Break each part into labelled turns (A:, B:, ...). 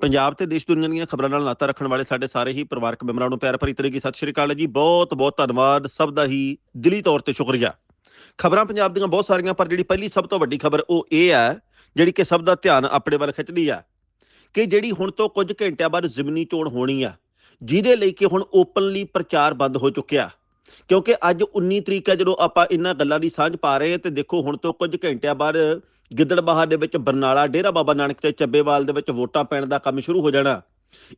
A: ਪੰਜਾਬ ਤੇ ਦੇਸ਼ ਦੁਨੀਆ ਦੀਆਂ ਖਬਰਾਂ ਨਾਲ ਨਾਤਾ ਰੱਖਣ ਵਾਲੇ ਸਾਡੇ ਸਾਰੇ ਹੀ ਪਰਿਵਾਰਕ ਮੈਂਬਰਾਂ ਨੂੰ ਪਿਆਰ ਭਰੀ ਤਰੀਕੇ ਸਤਿ ਸ਼੍ਰੀ ਅਕਾਲ ਜੀ। ਬਹੁਤ ਬਹੁਤ ਧੰਨਵਾਦ ਸਭ ਦਾ ਹੀ ਦਿਲੀ ਤੌਰ ਤੇ ਸ਼ੁਕਰੀਆ। ਖਬਰਾਂ ਪੰਜਾਬ ਦੀਆਂ ਬਹੁਤ ਸਾਰੀਆਂ, ਪਰ ਜਿਹੜੀ ਪਹਿਲੀ ਸਭ ਤੋਂ ਵੱਡੀ ਖਬਰ ਉਹ ਇਹ ਹੈ, ਜਿਹੜੀ ਕਿ ਸਭ ਦਾ ਧਿਆਨ ਆਪਣੇ ਵੱਲ ਖਿੱਚਦੀ ਆ ਕਿ ਜਿਹੜੀ ਹੁਣ ਤੋਂ ਕੁਝ ਘੰਟਿਆਂ ਬਾਅਦ ਜ਼ਮੀਨੀ ਚੋਣ ਹੋਣੀ ਆ, ਜਿਹਦੇ ਲਈ ਕਿ ਹੁਣ ਓਪਨਲੀ ਪ੍ਰਚਾਰ ਬੰਦ ਹੋ ਚੁੱਕਿਆ। ਕਿਉਂਕਿ ਅੱਜ 19 ਤਰੀਕ ਹੈ ਜਦੋਂ ਆਪਾਂ ਇਹਨਾਂ ਗੱਲਾਂ ਦੀ ਸਾਂਝ ਪਾ ਰਹੇ ਹਾਂ ਤੇ ਦੇਖੋ ਹੁਣ ਤੋਂ ਕੁਝ ਘੰਟਿਆਂ ਬਾਅਦ ਗਿੱਦੜਬਾਹਾ ਦੇ ਵਿੱਚ ਬਰਨਾਲਾ, ਡੇਰਾ ਬਾਬਾ ਨਾਨਕ ਤੇ ਚੱਬੇਵਾਲ ਦੇ ਵਿੱਚ ਵੋਟਾਂ ਪੈਣ ਦਾ ਕੰਮ ਸ਼ੁਰੂ ਹੋ ਜਾਣਾ।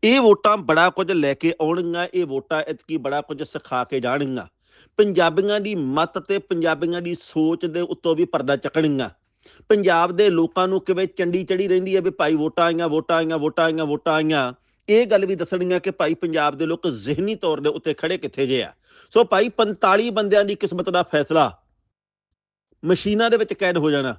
A: ਇਹ ਵੋਟਾਂ ਬੜਾ ਕੁਝ ਲੈ ਕੇ ਆਉਣਗੀਆਂ, ਇਹ ਵੋਟਾਂ ਇਤਕੀ ਬੜਾ ਕੁਝ ਸਿਖਾ ਕੇ ਜਾਣਗੀਆਂ। ਪੰਜਾਬੀਆਂ ਦੀ ਮਤ ਤੇ ਪੰਜਾਬੀਆਂ ਦੀ ਸੋਚ ਦੇ ਉੱਤੋਂ ਵੀ ਪਰਦਾ ਚੱਕਣਗੀਆਂ। ਪੰਜਾਬ ਦੇ ਲੋਕਾਂ ਨੂੰ ਕਿਵੇਂ ਚੰਡੀ ਚੜੀ ਰਹਿੰਦੀ ਹੈ ਵੀ ਭਾਈ ਵੋਟਾਂ ਆਈਆਂ ਵੋਟਾਂ ਆਈਆਂ ਵੋਟਾਂ ਆਈਆਂ ਵੋਟਾਂ ਆਈਆਂ। ਇਹ ਗੱਲ ਵੀ ਦੱਸਣਗੀਆਂ ਕਿ ਭਾਈ ਪੰਜਾਬ ਦੇ ਲੋਕ ਜ਼ਿਹਨੀ ਤੌਰ ਦੇ ਉੱਤੇ ਖੜੇ ਕਿੱਥੇ ਜੇ ਆ। ਸੋ ਭਾਈ 45 ਬੰਦਿਆਂ ਦੀ ਕਿਸਮਤ ਦਾ ਫੈਸਲਾ ਮਸ਼ੀਨਾਂ ਦੇ ਵਿੱਚ ਕੈਦ ਹੋ ਜਾਣਾ।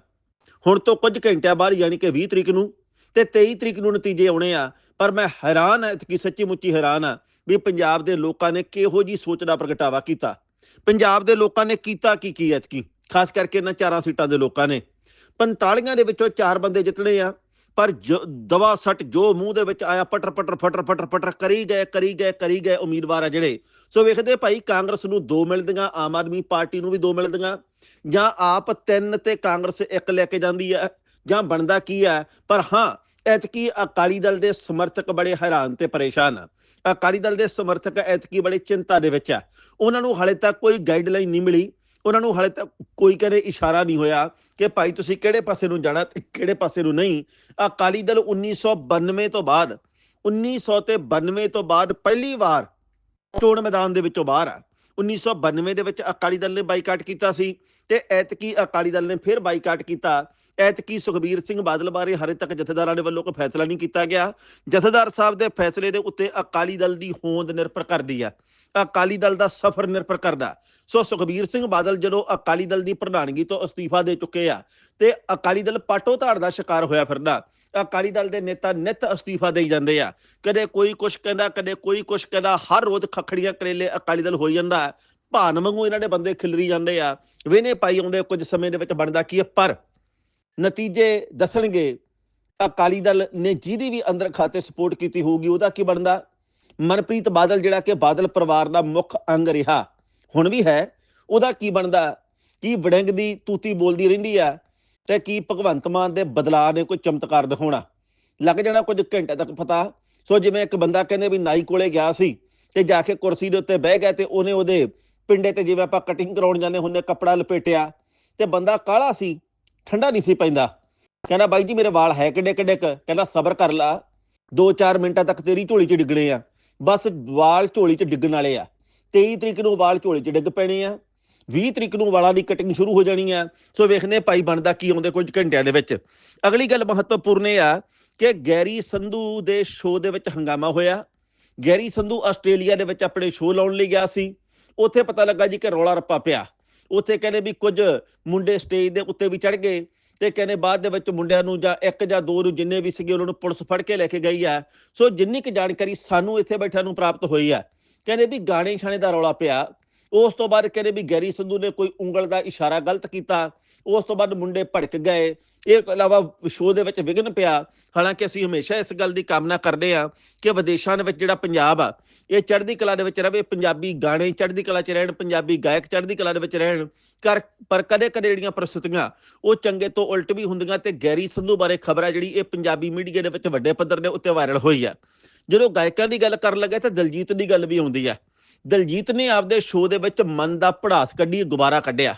A: ਹੁਣ ਤੋਂ ਕੁਝ ਘੰਟਿਆਂ ਬਾਅਦ ਯਾਨੀ ਕਿ 20 ਤਰੀਕ ਨੂੰ ਤੇ 23 ਤਰੀਕ ਨੂੰ ਨਤੀਜੇ ਆਉਣੇ ਆ, ਪਰ ਮੈਂ ਹੈਰਾਨ ਹਾਂ ਕਿ ਸੱਚੀ ਮੁੱਚੀ ਹੈਰਾਨ ਆ ਵੀ ਪੰਜਾਬ ਦੇ ਲੋਕਾਂ ਨੇ ਕਿਹੋ ਜੀ ਸੋਚ ਦਾ ਪ੍ਰਗਟਾਵਾ ਕੀਤਾ। ਪੰਜਾਬ ਦੇ ਲੋਕਾਂ ਨੇ ਕੀਤਾ ਕੀ ਕੀ ਐਤਕੀ ਖਾਸ ਕਰਕੇ ਇਹਨਾਂ ਚਾਰਾਂ ਸੀਟਾਂ ਦੇ ਲੋਕਾਂ ਨੇ। 45 ਦੇ ਵਿੱਚੋਂ ਚਾਰ ਬੰਦੇ ਜਿੱਤਣੇ ਆ। ਪਰ ਜੋ- ਦਵਾ ਸੱਟ ਜੋ ਮੂੰਹ ਦੇ ਵਿੱਚ ਆਇਆ, ਪਟਰ ਪਟਰ, ਫਟਰ ਫਟਰ ਫਟਰ, ਕਰੀ ਗਏ ਕਰੀ ਗਏ ਕਰੀ ਗਏ ਉਮੀਦਵਾਰ ਆ ਜਿਹੜੇ। ਸੋ ਵੇਖਦੇ ਭਾਈ ਕਾਂਗਰਸ ਨੂੰ ਦੋ ਮਿਲਦੀਆਂ, ਆਮ ਆਦਮੀ ਪਾਰਟੀ ਨੂੰ ਵੀ ਦੋ ਮਿਲਦੀਆਂ, ਜਾਂ ਆਪ ਤਿੰਨ ਤੇ ਕਾਂਗਰਸ ਇੱਕ ਲੈ ਕੇ ਜਾਂਦੀ ਹੈ ਜਾਂ ਬਣਦਾ ਕੀ ਹੈ ਪਰ ਹਾਂ, ਐਤਕੀ ਅਕਾਲੀ ਦਲ ਦੇ ਸਮਰਥਕ ਬੜੇ ਹੈਰਾਨ ਤੇ ਪਰੇਸ਼ਾਨ ਆ। ਅਕਾਲੀ ਦਲ ਦੇ ਸਮਰਥਕ ਐਤਕੀ ਬੜੇ ਚਿੰਤਾ ਦੇ ਵਿੱਚ ਆ। ਉਹਨਾਂ ਨੂੰ ਹਾਲੇ ਤੱਕ ਕੋਈ ਗਾਈਡਲਾਈਨ ਨਹੀਂ ਮਿਲੀ। ਉਹਨਾਂ ਨੂੰ ਹਾਲੇ ਤੱਕ ਕੋਈ ਕਹਿੰਦੇ ਇਸ਼ਾਰਾ ਨਹੀਂ ਹੋਇਆ ਕਿ ਭਾਈ ਤੁਸੀਂ ਕਿਹੜੇ ਪਾਸੇ ਨੂੰ ਜਾਣਾ ਤੇ ਕਿਹੜੇ ਪਾਸੇ ਨੂੰ ਨਹੀਂ। ਅਕਾਲੀ ਦਲ 1992 ਤੋਂ ਬਾਅਦ 1992 ਤੋਂ ਬਾਅਦ ਪਹਿਲੀ ਵਾਰ ਚੋਣ ਮੈਦਾਨ ਦੇ ਵਿੱਚੋਂ ਬਾਹਰ ਆ। 1992 ਦੇ ਵਿੱਚ ਅਕਾਲੀ ਦਲ ਨੇ ਬਾਈਕਾਟ ਕੀਤਾ ਸੀ ਤੇ ਐਤਕੀ ਅਕਾਲੀ ਦਲ ਨੇ ਫਿਰ ਬਾਈਕਾਟ ਕੀਤਾ। ਐਤਕੀ ਸੁਖਬੀਰ ਸਿੰਘ ਬਾਦਲ ਬਾਰੇ ਹਾਲੇ ਤੱਕ ਜਥੇਦਾਰਾਂ ਦੇ ਵੱਲੋਂ ਕੋਈ ਫੈਸਲਾ ਨਹੀਂ ਕੀਤਾ ਗਿਆ। ਜਥੇਦਾਰ ਸਾਹਿਬ ਦੇ ਫੈਸਲੇ ਦੇ ਉੱਤੇ ਅਕਾਲੀ ਦਲ ਦੀ ਹੋਂਦ ਨਿਰਭਰ ਕਰਦੀ ਆ। ਅਕਾਲੀ ਦਲ ਦਾ ਸਫ਼ਰ ਨਿਰਭਰ ਕਰਦਾ। ਸੋ ਸੁਖਬੀਰ ਸਿੰਘ ਬਾਦਲ ਜਦੋਂ ਅਕਾਲੀ ਦਲ ਦੀ ਪ੍ਰਧਾਨਗੀ ਤੋਂ ਅਸਤੀਫਾ ਦੇ ਚੁੱਕੇ ਆ, ਤੇ ਅਕਾਲੀ ਦਲ ਪਾਟੋ ਧਾੜ ਦਾ ਸ਼ਿਕਾਰ ਹੋਇਆ ਫਿਰਦਾ, ਅਕਾਲੀ ਦਲ ਦੇ ਨੇਤਾ ਨਿਤ ਅਸਤੀਫਾ ਦੇਈ ਜਾਂਦੇ ਆ। ਕਦੇ ਕੋਈ ਕੁਛ ਕਹਿੰਦਾ, ਕਦੇ ਕੋਈ ਕੁਛ ਕਹਿੰਦਾ, ਹਰ ਰੋਜ਼ ਖਖੜੀਆਂ ਕਰੇਲੇ ਅਕਾਲੀ ਦਲ ਹੋਈ ਜਾਂਦਾ ਭਾਨ ਵਾਂਗੂ ਇਹਨਾਂ ਦੇ ਬੰਦੇ ਖਿਲਰੀ ਜਾਂਦੇ ਆ। ਵੇਨੇ ਪਾਈ ਆਉਂਦੇ ਕੁਝ ਸਮੇਂ ਦੇ ਵਿੱਚ ਬਣਦਾ ਕੀ ਹੈ? ਪਰ ਨਤੀਜੇ ਦੱਸਣਗੇ, ਅਕਾਲੀ ਦਲ ਨੇ ਜਿਹਦੀ ਵੀ ਅੰਦਰ ਖਾਤੇ ਸਪੋਰਟ ਕੀਤੀ ਹੋਊਗੀ, ਉਹਦਾ ਕੀ ਬਣਦਾ? ਮਨਪ੍ਰੀਤ ਬਾਦਲ ਜਿਹੜਾ ਕਿ ਬਾਦਲ ਪਰਿਵਾਰ ਦਾ ਮੁੱਖ ਅੰਗ ਰਿਹਾ। ਹੁਣ ਵੀ ਹੈ। ਉਹਦਾ ਕੀ ਬਣਦਾ? ਕੀ ਵੜਿੰਗ ਦੀ ਤੂਤੀ ਬੋਲਦੀ ਰਹਿੰਦੀ ਆ ਤੇ ਕੀ ਭਗਵੰਤ ਮਾਨ ਦੇ ਬਦਲਾਅ ਨੇ ਕੋਈ ਚਮਤਕਾਰ ਦਿਖਾਉਣਾ? ਲੱਗ ਜਾਣਾ ਕੁਝ ਘੰਟੇ ਤੱਕ ਪਤਾ। ਸੋ ਜਿਵੇਂ ਇੱਕ ਬੰਦਾ ਕਹਿੰਦੇ ਵੀ ਨਾਈ ਕੋਲੇ ਗਿਆ ਸੀ ਤੇ ਜਾ ਕੇ ਕੁਰਸੀ ਦੇ ਉੱਤੇ ਬਹਿ ਗਿਆ ਤੇ ਉਹਨੇ ਉਹਦੇ ਪਿੰਡੇ ਤੇ ਜਿਵੇਂ ਆਪਾਂ ਕਟਿੰਗ ਕਰਾਉਣ ਜਾਂਦੇ ਹੁੰਦੇ, ਕੱਪੜਾ ਲਪੇਟਿਆ ਤੇ ਬੰਦਾ ਕਾਲਾ ਸੀ, ਠੰਡਾ ਨਹੀਂ ਸੀ ਪੈਂਦਾ। ਕਹਿੰਦਾ ਬਾਈ ਜੀ ਮੇਰੇ ਵਾਲ ਹੈ ਕਿੱਡੇ ਕਿੱਡੇ ਕੁ? ਕਹਿੰਦਾ ਸਬਰ ਕਰ ਲਾ। 2-4 ਮਿੰਟਾਂ ਤੱਕ ਤੇਰੀ ਝੋਲੀ 'ਚ ਡਿੱਗਣੇ ਆ। ਬਸ ਵਾਲ ਝੋਲੀ 'ਚ ਡਿੱਗਣ ਵਾਲੇ ਆ। 23 ਤਰੀਕ ਨੂੰ ਵਾਲ ਝੋਲੀ 'ਚ ਡਿੱਗ ਪੈਣੇ ਆ। 20 ਤਰੀਕ ਨੂੰ ਵਾਲਾਂ ਦੀ ਕਟਿੰਗ ਸ਼ੁਰੂ ਹੋ ਜਾਣੀ ਆ। ਸੋ ਵੇਖਨੇ ਭਾਈ ਬਣਦਾ ਕੀ ਆਉਂਦੇ ਕੁਝ ਘੰਟਿਆਂ ਦੇ ਵਿੱਚ। ਅਗਲੀ ਗੱਲ ਮਹੱਤਵਪੂਰਨ ਇਹ ਆ ਕਿ ਗੈਰੀ ਸੰਧੂ ਦੇ ਸ਼ੋਅ ਦੇ ਵਿੱਚ ਹੰਗਾਮਾ ਹੋਇਆ। ਗੈਰੀ ਸੰਧੂ ਆਸਟ੍ਰੇਲੀਆ ਦੇ ਵਿੱਚ ਆਪਣੇ ਸ਼ੋਅ ਲਾਉਣ ਲਈ ਗਿਆ ਸੀ। ਉੱਥੇ ਪਤਾ ਲੱਗਾ ਜੀ ਕਿ ਰੌਲਾ ਰੱਪਾ ਪਿਆ। ਉੱਥੇ ਕਹਿੰਦੇ ਵੀ ਕੁਝ ਮੁੰਡੇ ਸਟੇਜ ਦੇ ਉੱਤੇ ਵੀ ਚੜ ਗਏ। ਤੇ ਕਹਿੰਦੇ ਬਾਅਦ ਦੇ ਵਿੱਚ ਮੁੰਡਿਆਂ ਨੂੰ ਜਾਂ ਇੱਕ ਜਾਂ ਦੋ ਨੂੰ ਜਿੰਨੇ ਵੀ ਸੀਗੇ ਉਹਨਾਂ ਨੂੰ ਪੁਲਿਸ ਫੜ ਕੇ ਲੈ ਕੇ ਗਈ ਹੈ। ਸੋ ਜਿੰਨੀ ਕੁ ਜਾਣਕਾਰੀ ਸਾਨੂੰ ਇੱਥੇ ਬੈਠਿਆਂ ਨੂੰ ਪ੍ਰਾਪਤ ਹੋਈ ਹੈ। ਕਹਿੰਦੇ ਵੀ ਗਾਣੇ ਛਾਣੇ ਦਾ ਰੌਲਾ ਪਿਆ। ਉਸ ਤੋਂ ਬਾਅਦ ਕਹਿੰਦੇ ਵੀ ਗੈਰੀ ਸੰਧੂ ਨੇ ਕੋਈ ਉਂਗਲ ਦਾ ਇਸ਼ਾਰਾ ਗਲਤ ਕੀਤਾ। ਉਸ ਤੋਂ ਬਾਅਦ ਮੁੰਡੇ ਭੜਕ ਗਏ। ਇਹ ਤੋਂ ਇਲਾਵਾ ਸ਼ੋਅ ਦੇ ਵਿੱਚ ਵਿਘਨ ਪਿਆ। ਹਾਲਾਂਕਿ ਅਸੀਂ ਹਮੇਸ਼ਾ ਇਸ ਗੱਲ ਦੀ ਕਾਮਨਾ ਕਰਦੇ ਆ ਕਿ ਵਿਦੇਸ਼ਾਂ ਦੇ ਵਿੱਚ ਜਿਹੜਾ ਪੰਜਾਬ ਆ, ਇਹ ਚੜ੍ਹਦੀ ਕਲਾ ਦੇ ਵਿੱਚ ਰਵੇ, ਪੰਜਾਬੀ ਗਾਣੇ ਚੜ੍ਹਦੀ ਕਲਾ 'ਚ ਰਹਿਣ, ਪੰਜਾਬੀ ਗਾਇਕ ਚੜ੍ਹਦੀ ਕਲਾ ਦੇ ਵਿੱਚ ਰਹਿਣ। ਕਰ ਪਰ ਕਦੇ ਕਦੇ ਜਿਹੜੀਆਂ ਪ੍ਰਸਤੁਤੀਆਂ, ਉਹ ਚੰਗੇ ਤੋਂ ਉਲਟ ਵੀ ਹੁੰਦੀਆਂ ਤੇ ਗੈਰੀ ਸੰਧੂ ਬਾਰੇ ਖਬਰ ਆ ਜਿਹੜੀ ਇਹ ਪੰਜਾਬੀ ਮੀਡੀਆ ਦੇ ਵਿੱਚ ਵੱਡੇ ਪੱਧਰ ਦੇ ਉੱਤੇ ਵਾਇਰਲ ਹੋਈ ਆ। ਜਦੋਂ ਗਾਇਕਾਂ ਦੀ ਗੱਲ ਕਰਨ ਲੱਗੇ ਤਾਂ ਦਲਜੀਤ ਦੀ ਗੱਲ ਵੀ ਆਉਂਦੀ ਆ। ਦਲਜੀਤ ਨੇ ਆਪਦੇ ਸ਼ੋਅ ਦੇ ਵਿੱਚ ਮਨ ਦਾ ਪੜਾਸ ਕੱਢੀ, ਗੁਬਾਰਾ ਕੱਢਿਆ।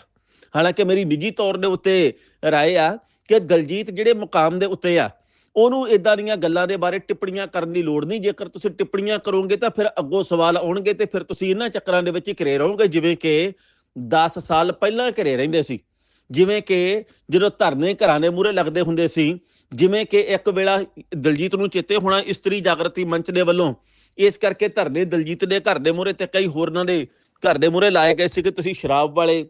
A: ਹਾਲਾਂਕਿ ਮੇਰੀ ਨਿੱਜੀ ਤੌਰ ਦੇ ਉੱਤੇ ਰਾਏ ਆ ਕਿ ਦਲਜੀਤ ਜਿਹੜੇ ਮੁਕਾਮ ਦੇ ਉੱਤੇ ਆ, ਉਹਨੂੰ ਇਦਾਂ ਦੀਆਂ ਗੱਲਾਂ ਦੇ ਬਾਰੇ ਟਿੱਪਣੀਆਂ ਕਰਨ ਦੀ ਲੋੜ ਨਹੀਂ। ਜੇਕਰ ਤੁਸੀਂ ਟਿੱਪਣੀਆਂ ਕਰੋਗੇ ਤਾਂ ਫਿਰ ਅੱਗੋਂ ਸਵਾਲ ਆਉਣਗੇ ਤੇ ਫਿਰ ਤੁਸੀਂ ਇਹਨਾਂ ਚੱਕਰਾਂ ਦੇ ਵਿੱਚ ਹੀ ਘਿਰੇ ਰਹੋਗੇ। ਜਿਵੇਂ ਕਿ 10 ਸਾਲ ਪਹਿਲਾਂ ਘਿਰੇ ਰਹਿੰਦੇ ਸੀ। ਜਿਵੇਂ ਕਿ ਜਦੋਂ ਧਰਨੇ ਘਰਾਂ ਦੇ ਮੂਹਰੇ ਲੱਗਦੇ ਹੁੰਦੇ ਸੀ, ਜਿਵੇਂ ਕਿ ਇੱਕ ਵੇਲਾ ਦਲਜੀਤ ਨੂੰ ਚੇਤੇ ਹੋਣਾ ਇਸਤਰੀ ਜਾਗਰਤੀ ਮੰਚ ਦੇ ਵੱਲੋਂ। ਇਸ ਕਰਕੇ ਧਰਨੇ ਦਲਜੀਤ ਦੇ ਘਰ ਦੇ ਮੂਹਰੇ ਤੇ ਕਈ ਹੋਰਨਾਂ ਦੇ ਘਰ ਦੇ ਮੂਹਰੇ ਲਾਏ ਗਏ ਸੀ ਕਿ ਤੁਸੀਂ ਸ਼ਰਾਬ ਵਾਲੇ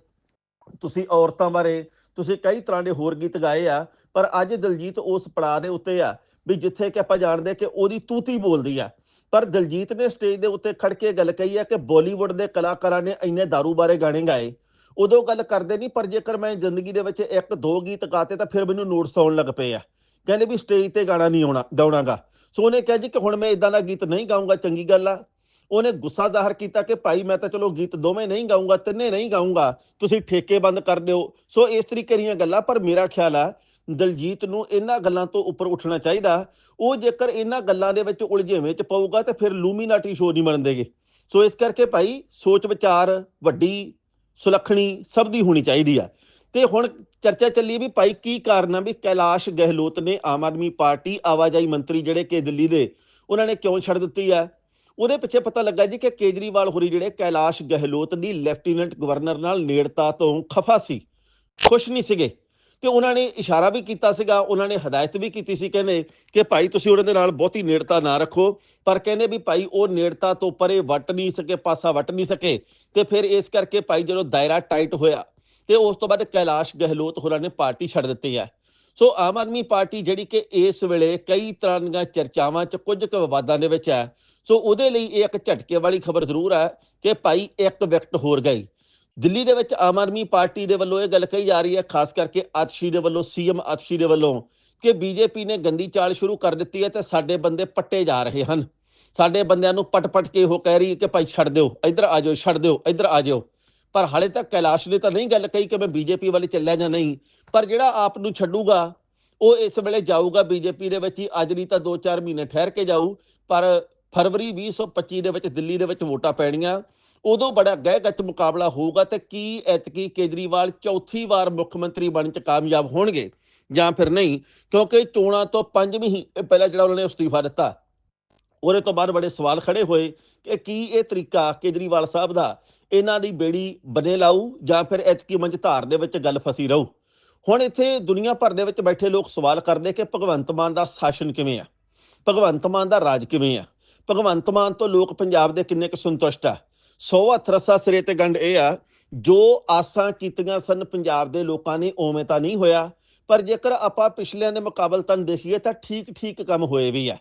A: ਤੁਸੀਂ ਔਰਤਾਂ ਬਾਰੇ, ਤੁਸੀਂ ਕਈ ਤਰ੍ਹਾਂ ਦੇ ਹੋਰ ਗੀਤ ਗਾਏ ਆ, ਪਰ ਅੱਜ ਦਲਜੀਤ ਉਸ ਪੜਾਅ ਦੇ ਉੱਤੇ ਆ, ਵੀ ਜਿੱਥੇ ਕਿ ਆਪਾਂ ਜਾਣਦੇ ਕਿ ਉਹਦੀ ਤੂਤੀ ਬੋਲਦੀ ਆ। ਪਰ ਦਲਜੀਤ ਨੇ ਸਟੇਜ ਦੇ ਉੱਤੇ ਖੜ ਕੇ ਗੱਲ ਕਹੀ ਆ ਕਿ ਬਾਲੀਵੁੱਡ ਦੇ ਕਲਾਕਾਰਾਂ ਨੇ ਇੰਨੇ दारू ਬਾਰੇ ਗਾਣੇ ਗਾਏ। ਉਦੋਂ ਗੱਲ ਕਰਦੇ ਨਹੀਂ, ਪਰ ਜੇਕਰ ਮੈਂ ਜ਼ਿੰਦਗੀ ਦੇ ਵਿੱਚ ਇੱਕ ਦੋ ਗੀਤ ਗਾਤੇ ਤਾਂ ਫਿਰ ਮੈਨੂੰ ਨੋਟਸ ਆਉਣ ਲੱਗ ਪਏ ਆ। ਕਹਿੰਦੇ ਵੀ ਸਟੇਜ ਤੇ ਗਾਣਾ ਨਹੀਂ ਆਉਣਾ, ਗਾਉਣਾਗਾ। ਸੋ ਉਹਨੇ ਕਿਹਾ ਜੀ ਕਿ ਹੁਣ ਮੈਂ ਇਦਾਂ ਦਾ ਗੀਤ ਨਹੀਂ ਗਾਉਂਗਾ ਚੰਗੀ ਗੱਲ ਆ। ਉਹਨੇ ਗੁੱਸਾ ਜ਼ਾਹਰ ਕੀਤਾ ਕਿ ਭਾਈ ਮੈਂ ਤਾਂ ਚਲੋ ਗੀਤ ਦੋਵੇਂ ਨਹੀਂ ਗਾਉਂਗਾ ਤਿੰਨੇ ਨਹੀਂ ਗਾਉਂਗਾ ਤੁਸੀਂ ਠੇਕੇ ਬੰਦ ਕਰ ਦਿਓ। ਸੋ ਇਸ ਤਰੀਕੇ ਦੀਆਂ ਗੱਲਾਂ, ਪਰ ਮੇਰਾ ਖਿਆਲ ਆ, ਦਲਜੀਤ ਨੂੰ ਇਹਨਾਂ ਗੱਲਾਂ ਤੋਂ ਉੱਪਰ ਉੱਠਣਾ ਚਾਹੀਦਾ। ਉਹ ਜੇਕਰ ਇਹਨਾਂ ਗੱਲਾਂ ਦੇ ਵਿੱਚ ਉਲਝੇਵੇਂ ਚ ਪਊਗਾ, ਤੇ ਫਿਰ ਲੂਮੀਨਾਟੀ ਸ਼ੋਅ ਨਹੀਂ ਬਣ ਦੇਗੇ। ਸੋ ਇਸ ਕਰਕੇ ਭਾਈ ਸੋਚ ਵਿਚਾਰ, ਵੱਡੀ, ਸੁਲੱਖਣੀ, ਸਭ ਦੀ ਹੋਣੀ ਚਾਹੀਦੀ ਆ। ਤੇ ਹੁਣ ਚਰਚਾ ਚੱਲੀ ਵੀ ਭਾਈ ਕੀ ਕਾਰਨ ਆ ਵੀ ਕੈਲਾਸ਼ ਗਹਿਲੋਤ ਨੇ ਆਮ ਆਦਮੀ ਪਾਰਟੀ ਆਵਾਜਾਈ ਮੰਤਰੀ ਜਿਹੜੇ ਕਿ ਦਿੱਲੀ ਦੇ, ਉਹਨਾਂ ਨੇ ਕਿਉਂ ਛੱਡ ਦਿੱਤੀ ਆ? ਉਹਦੇ ਪਿੱਛੇ ਪਤਾ ਲੱਗਾ ਜੀ ਕਿ ਕੇਜਰੀਵਾਲ ਹੋਰੀ ਜਿਹੜੇ ਕੈਲਾਸ਼ ਗਹਿਲੋਤ ਦੀ ਲੈਫਟੀਨੈਂਟ ਗਵਰਨਰ ਨਾਲ ਨੇੜਤਾ ਤੋਂ ਖਫਾ ਸੀ, ਖੁਸ਼ ਨਹੀਂ ਸੀਗੇ ਤੇ ਉਹਨਾਂ ਨੇ ਇਸ਼ਾਰਾ ਵੀ ਕੀਤਾ ਸੀਗਾ, ਉਹਨਾਂ ਨੇ ਹਦਾਇਤ ਵੀ ਕੀਤੀ ਸੀ ਕਹਿੰਦੇ ਕਿ ਭਾਈ ਤੁਸੀਂ ਉਹਨਾਂ ਦੇ ਨਾਲ ਬਹੁਤੀ ਨੇੜਤਾ ਨਾ ਰੱਖੋ, ਪਰ ਕਹਿੰਦੇ ਵੀ ਭਾਈ ਉਹ ਨੇੜਤਾ ਤੋਂ ਪਰੇ ਵਟ ਨਹੀਂ ਸਕੇ, ਪਾਸਾ ਵਟ ਨਹੀਂ ਸਕੇ ਤੇ ਫਿਰ ਇਸ ਕਰਕੇ ਭਾਈ ਜਦੋਂ ਦਾਇਰਾ ਟਾਈਟ ਹੋਇਆ ਤੇ ਉਸ ਤੋਂ ਬਾਅਦ ਕੈਲਾਸ਼ ਗਹਿਲੋਤ ਹੋਰਾਂ ਨੇ ਪਾਰਟੀ ਛੱਡ ਦਿੱਤੀ ਹੈ। ਸੋ ਆਮ ਆਦਮੀ ਪਾਰਟੀ ਜਿਹੜੀ ਕਿ ਇਸ ਵੇਲੇ ਕਈ ਤਰ੍ਹਾਂ ਦੀਆਂ ਚਰਚਾਵਾਂ 'ਚ ਕੁਝ ਕੁ ਵਿਵਾਦਾਂ ਦੇ ਵਿੱਚ ਹੈ ਸੋ ਉਹਦੇ ਲਈ ਇਹ ਇੱਕ ਝਟਕੇ ਵਾਲੀ ਖਬਰ ਜ਼ਰੂਰ ਹੈ ਕਿ ਭਾਈ ਇੱਕ ਵਿਕਟ ਹੋਰ ਗਈ ਦਿੱਲੀ ਦੇ ਵਿੱਚ ਆਮ ਆਦਮੀ ਪਾਰਟੀ ਦੇ ਵੱਲੋਂ ਇਹ ਗੱਲ ਕਹੀ ਜਾ ਰਹੀ ਹੈ, ਖਾਸ ਕਰਕੇ ਆਤਸ਼ੀ ਦੇ ਵੱਲੋਂ, ਸੀਐਮ ਆਤਸ਼ੀ ਦੇ ਵੱਲੋਂ, ਕਿ ਬੀਜੇਪੀ ਨੇ ਗੰਦੀ ਚਾਲ ਸ਼ੁਰੂ ਕਰ ਦਿੱਤੀ ਹੈ ਤੇ ਸਾਡੇ ਬੰਦੇ ਪੱਟੇ ਜਾ ਰਹੇ ਹਨ। ਸਾਡੇ ਬੰਦਿਆਂ ਨੂੰ ਪਟ-ਪਟ ਕੇ ਉਹ ਕਹਿ ਰਹੀ ਹੈ ਕਿ ਭਾਈ ਛੱਡ ਦਿਓ, ਇੱਧਰ ਆ ਜਾਓ, ਛੱਡ ਦਿਓ, ਇੱਧਰ ਆ ਜਾਓ। ਪਰ ਹਾਲੇ ਤੱਕ ਕੈਲਾਸ਼ ਨੇ ਤਾਂ ਨਹੀਂ ਗੱਲ ਕਹੀ ਕਿ ਮੈਂ ਬੀਜੇਪੀ ਵਾਲੇ ਚੱਲਿਆ ਜਾਂ ਨਹੀਂ। ਪਰ ਜਿਹੜਾ ਆਪ ਨੂੰ ਛੱਡੂਗਾ, ਉਹ ਇਸ ਵੇਲੇ ਜਾਊਗਾ ਬੀਜੇਪੀ ਦੇ ਵਿੱਚ ਹੀ, ਅੱਜ ਨਹੀਂ ਤਾਂ 2-4 ਮਹੀਨੇ ਠਹਿਰ ਕੇ ਜਾਊ। ਪਰ ਫਰਵਰੀ 2025 ਦੇ ਵਿੱਚ ਦਿੱਲੀ ਦੇ ਵਿੱਚ ਵੋਟਾਂ ਪੈਣੀਆਂ। ਉਦੋਂ ਬੜਾ ਗਹਿਗੱਚ ਮੁਕਾਬਲਾ ਹੋਊਗਾ ਤੇ ਕੀ ਐਤਕੀ ਕੇਜਰੀਵਾਲ ਚੌਥੀ ਵਾਰ ਮੁੱਖ ਮੰਤਰੀ ਬਣਨ ਚ ਕਾਮਯਾਬ ਹੋਣਗੇ ਜਾਂ ਫਿਰ ਨਹੀਂ? ਕਿਉਂਕਿ ਚੋਣਾਂ ਤੋਂ 5 ਮਹੀਨੇ ਪਹਿਲਾਂ ਜਿਹੜਾ ਉਹਨਾਂ ਨੇ ਅਸਤੀਫਾ ਦਿੱਤਾ। ਉਹਦੇ ਤੋਂ ਬਾਅਦ ਬੜੇ ਸਵਾਲ ਖੜੇ ਹੋਏ ਕਿ ਕੀ ਇਹ ਤਰੀਕਾ ਕੇਜਰੀਵਾਲ ਸਾਹਿਬ ਦਾ ਇਹਨਾਂ ਦੀ ਬੇੜੀ ਬਨੇ ਲਾਊ ਜਾਂ ਫਿਰ ਐਤਕੀ ਮੰਝ ਧਾਰ ਦੇ ਵਿੱਚ ਗੱਲ ਫਸੀ ਰਹੂ? ਹੁਣ ਇੱਥੇ ਦੁਨੀਆ ਭਰ ਦੇ ਵਿੱਚ ਬੈਠੇ ਲੋਕ ਸਵਾਲ ਕਰਦੇ ਕਿ ਭਗਵੰਤ ਮਾਨ ਦਾ ਸ਼ਾਸਨ ਕਿਵੇਂ ਆ? ਭਗਵੰਤ ਮਾਨ ਦਾ ਰਾਜ ਕਿਵੇਂ ਆ? ਭਗਵੰਤ ਮਾਨ ਤੋਂ ਲੋਕ ਪੰਜਾਬ ਦੇ ਕਿੰਨੇ ਕੁ ਸੰਤੁਸ਼ਟ ਆ? ਸੌ ਹੱਥ ਰੱਸਾ ਸਿਰੇ ਤੇ ਗੰਢ ਇਹ ਆ, ਜੋ ਆਸਾਂ ਕੀਤੀਆਂ ਸਨ ਪੰਜਾਬ ਦੇ ਲੋਕਾਂ ਨੇ, ਉਵੇਂ ਤਾਂ ਨਹੀਂ ਹੋਇਆ। ਪਰ ਜੇਕਰ ਆਪਾਂ ਪਿਛਲਿਆਂ ਦੇ ਮੁਕਾਬਲਤਨ ਦੇਖੀਏ ਤਾਂ ਠੀਕ ਠੀਕ ਕੰਮ ਹੋਏ ਵੀ ਆ।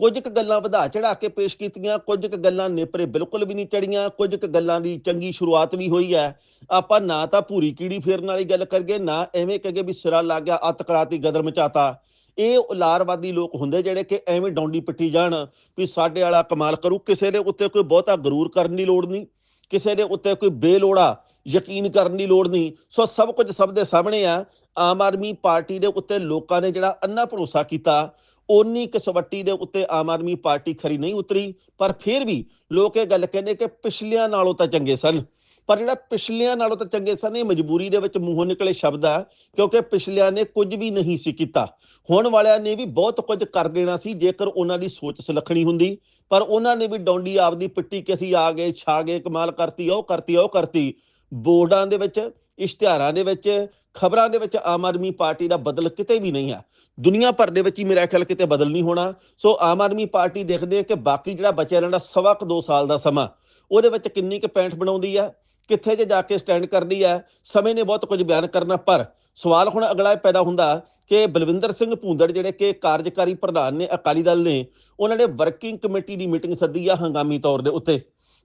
A: ਕੁਝ ਕੁ ਗੱਲਾਂ ਵਧਾ ਚੜਾ ਕੇ ਪੇਸ਼ ਕੀਤੀਆਂ, ਕੁਝ ਕੁ ਗੱਲਾਂ ਨੇਪਰੇ ਬਿਲਕੁਲ ਵੀ ਨਹੀਂ ਚੜੀਆਂ ਕੁਝ ਕੁ ਗੱਲਾਂ ਦੀ ਚੰਗੀ ਸ਼ੁਰੂਆਤ ਵੀ ਹੋਈ ਹੈ ਆਪਾਂ ਨਾ ਤਾਂ ਭੂਰੀ ਕੀੜੀ ਫੇਰਨ ਵਾਲੀ ਗੱਲ ਕਰੀਏ, ਨਾ ਐਵੇਂ ਕਹਗੇ ਵੀ ਸਿਰਾ ਲੱਗ ਗਿਆ ਅਤਕਰਾਤੀ ਗਦਰ ਮਚਾਤਾ। ਇਹ ਉਲਾਰਵਾਦੀ ਲੋਕ ਹੁੰਦੇ ਜਿਹੜੇ ਕਿ ਐਵੇਂ ਡੌਂਡੀ ਪਿੱਟੀ ਜਾਣ ਵੀ ਸਾਡੇ ਵਾਲਾ ਕਮਾਲ ਕਰੂ, ਕਿਸੇ ਦੇ ਉੱਤੇ ਕੋਈ ਬਹੁਤਾ ਗਰੂਰ ਕਰਨ ਦੀ ਲੋੜ ਨਹੀਂ, ਕਿਸੇ ਦੇ ਉੱਤੇ ਕੋਈ ਬੇਲੋੜਾ ਯਕੀਨ ਕਰਨ ਦੀ ਲੋੜ ਨਹੀਂ। ਸੋ ਸਭ ਕੁਝ ਸਭ ਦੇ ਸਾਹਮਣੇ ਆ। ਆਮ ਆਦਮੀ ਪਾਰਟੀ ਦੇ ਉੱਤੇ ਲੋਕਾਂ ਨੇ ਜਿਹੜਾ ਅੰਨਾ ਭਰੋਸਾ ਕੀਤਾ ਉਨੀ ਕਸਵੱਟੀ ਦੇ ਉੱਤੇ ਆਮ ਆਦਮੀ ਪਾਰਟੀ ਖਰੀ ਨਹੀਂ ਉਤਰੀ, ਪਰ ਫਿਰ ਵੀ ਲੋਕ ਇਹ ਗੱਲ ਕਹਿੰਦੇ ਕਿ ਪਿਛਲਿਆਂ ਨਾਲੋਂ ਤਾਂ ਚੰਗੇ ਸਨ। ਪਰ ਜਿਹੜਾ ਪਿਛਲਿਆਂ ਨਾਲੋਂ ਤਾਂ ਚੰਗੇ ਸਨ, ਇਹ ਮਜਬੂਰੀ ਦੇ ਵਿੱਚ ਮੂੰਹੋਂ ਨਿਕਲੇ ਸ਼ਬਦ ਆ, ਕਿਉਂਕਿ ਪਿਛਲਿਆਂ ਨੇ ਕੁਝ ਵੀ ਨਹੀਂ ਸੀ ਕੀਤਾ। ਹੁਣ ਵਾਲਿਆਂ ਨੇ ਵੀ ਬਹੁਤ ਕੁਝ ਕਰ ਦੇਣਾ ਸੀ, ਜੇਕਰ ਉਹਨਾਂ ਦੀ ਸੋਚ ਸੁਲੱਖਣੀ ਹੁੰਦੀ। ਪਰ ਉਹਨਾਂ ਨੇ ਵੀ ਡੌਂਡੀ ਆਪਦੀ ਪਿੱਟੀ ਕਿ ਅਸੀਂ ਆ ਗਏ, ਛਾ ਗਏ, ਕਮਾਲ ਕਰਤੀ, ਉਹ ਕਰਤੀ ਉਹ ਕਰਤੀ। ਬੋਰਡਾਂ ਦੇ ਵਿੱਚ, ਇਸ਼ਤਿਹਾਰਾਂ ਦੇ ਵਿੱਚ, ਖਬਰਾਂ ਦੇ ਵਿੱਚ ਆਮ ਆਦਮੀ ਪਾਰਟੀ ਦਾ ਬਦਲ ਕਿਤੇ ਵੀ ਨਹੀਂ ਆ। ਦੁਨੀਆ ਭਰ ਦੇ ਵਿੱਚ ਹੀ ਮੇਰਾ ਖਿਆਲ ਕਿਤੇ ਬਦਲ ਨਹੀਂ ਹੋਣਾ। ਸੋ ਆਮ ਆਦਮੀ ਪਾਰਟੀ ਦੇਖਦੇ ਕਿ ਬਾਕੀ ਜਿਹੜਾ ਬਚਿਆ ਰਹਿੰਦਾ ਸਵਾ ਕੁ 2 ਸਾਲ ਦਾ ਸਮਾਂ, ਉਹਦੇ ਵਿੱਚ ਕਿੰਨੀ ਕੁ ਪੈਂਠ ਬਣਾਉਂਦੀ ਆ ਕਿੱਥੇ ਜੇ ਜਾ ਕੇ ਸਟੈਂਡ ਕਰਦੀ ਹੈ ਸਮੇਂ ਨੇ ਬਹੁਤ ਕੁਝ ਬਿਆਨ ਕਰਨਾ, ਪਰ ਸਵਾਲ ਹੁਣ ਅਗਲਾ ਇਹ ਪੈਦਾ ਹੁੰਦਾ ਕਿ ਬਲਵਿੰਦਰ ਸਿੰਘ ਭੂੰਦੜ ਜਿਹੜੇ ਕਿ ਕਾਰਜਕਾਰੀ ਪ੍ਰਧਾਨ ਨੇ, ਅਕਾਲੀ ਦਲ ਨੇ, ਉਹਨਾਂ ਨੇ ਵਰਕਿੰਗ ਕਮੇਟੀ ਦੀ ਮੀਟਿੰਗ ਸੱਦੀ ਆ ਹੰਗਾਮੀ ਤੌਰ ਦੇ ਉੱਤੇ।